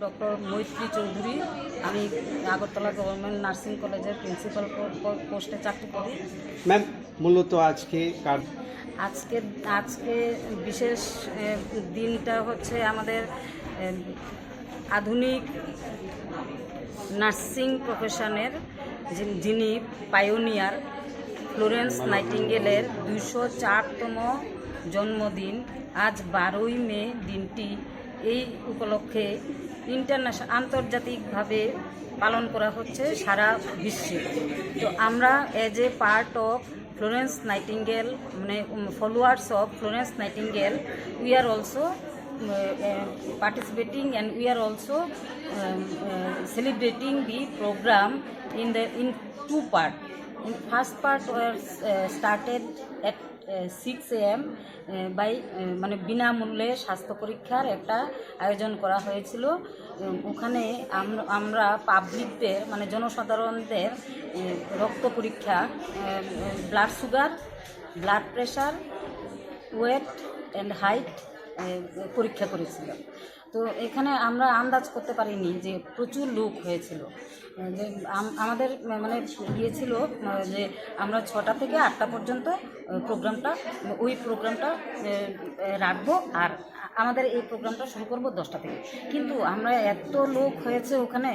জয়শ্রী চৌধুরী। আমি Agartala government nursing কলেজের principal পোস্টে চাকরি করি। ম্যাম মূলত আজকে কার আজকে আজকে বিশেষ দিনটা হচ্ছে আমাদের আধুনিক নার্সিং প্রফেশনের যিনি পায়োনিয়ার ফ্লোরেন্স নাইটিঙ্গেলের দুশো চারতম জন্মদিন। আজ বারোই মে দিনটি। এই উপলক্ষে ইন্টারন্যাশনাল আন্তর্জাতিকভাবে পালন করা হচ্ছে সারা বিশ্বে। তো আমরা as a part of Florence Nightingale মানে followers of Florence Nightingale we are also participating and we are also celebrating the programme in the in to part in first part started at six am by মানে বিনামূল্যে স্বাস্থ্য পরীক্ষার একটা আয়োজন করা হয়েছিল। ওখানে আমরা পাবলিকদের মানে জনসাধারণদের রক্ত পরীক্ষা blood sugar blood pressure weight and height পরীক্ষা করেছিল তো এখানে আমরা আন্দাজ করতে পারিনি যে প্রচুর লোক হয়েছিল। যে আমাদের মানে গিয়েছিল, যে আমরা ছটা থেকে আটটা পর্যন্ত প্রোগ্রামটা ওই প্রোগ্রামটা রাখব আর আমাদের এই প্রোগ্রামটা শুরু করব দশটা থেকে। কিন্তু আমরা এত লোক হয়েছে ওখানে,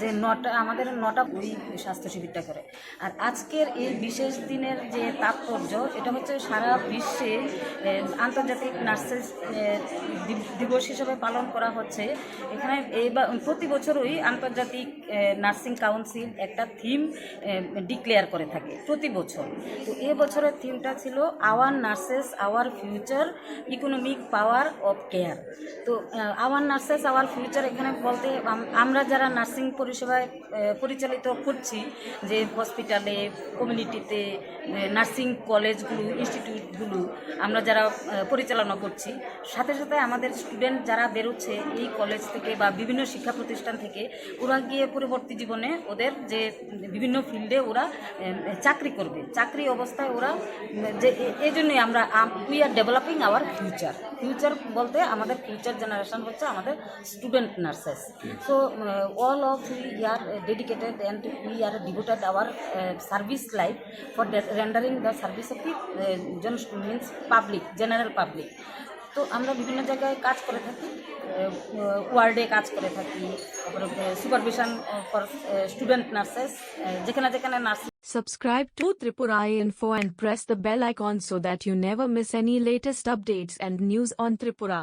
যে নটা, আমাদের নটা ওই স্বাস্থ্য শিবিরটা করে। আর আজকের এই বিশেষ দিনের যে তাৎপর্য, এটা হচ্ছে সারা বিশ্বে আন্তর্জাতিক নার্সেস দিবস হিসেবে পালন করা হচ্ছে। এখানে এই প্রতি বছরই আন্তর্জাতিক নার্সিং কাউন্সিল একটা থিম ডিক্লেয়ার করে থাকে প্রতি বছর। তো এ বছরের থিমটা ছিল our nurses, our future, economic power of care তো আওয়ার নার্সেস আওয়ার ফিউচার এখানে বলতে আমরা যারা নার্সিং পরিষেবায় পরিচালিত করছি, যে হসপিটালে কমিউনিটিতে নার্সিং কলেজগুলো ইনস্টিটিউটগুলো আমরা যারা পরিচালনা করছি, সাথে সাথে আমাদের স্টুডেন্ট যারা বেরোচ্ছে এই কলেজ থেকে বা বিভিন্ন শিক্ষা প্রতিষ্ঠান থেকে, ওরা গিয়ে পরবর্তী জীবনে ওদের যে বিভিন্ন ফিল্ডে ওরা চাকরি করবে। চাকরি অবস্থায় ওরা যে এই জন্যই আমরা we are developing our future future বলতে আমাদের ফিউচার জেনারেশন হচ্ছে আমাদের student nurses so all of we are dedicated and we are devoted our service life for rendering the service of the John means public general public তো আমরা বিভিন্ন জায়গায় কাজ করে থাকি ওয়ার্ডে কাজ করে থাকি তারপরে সুপারভিশন ফর স্টুডেন্ট নার্সেস যেখানে যেখানে nurse Subscribe to Tripura Info and press the bell icon so that you never miss any latest updates and news on Tripura.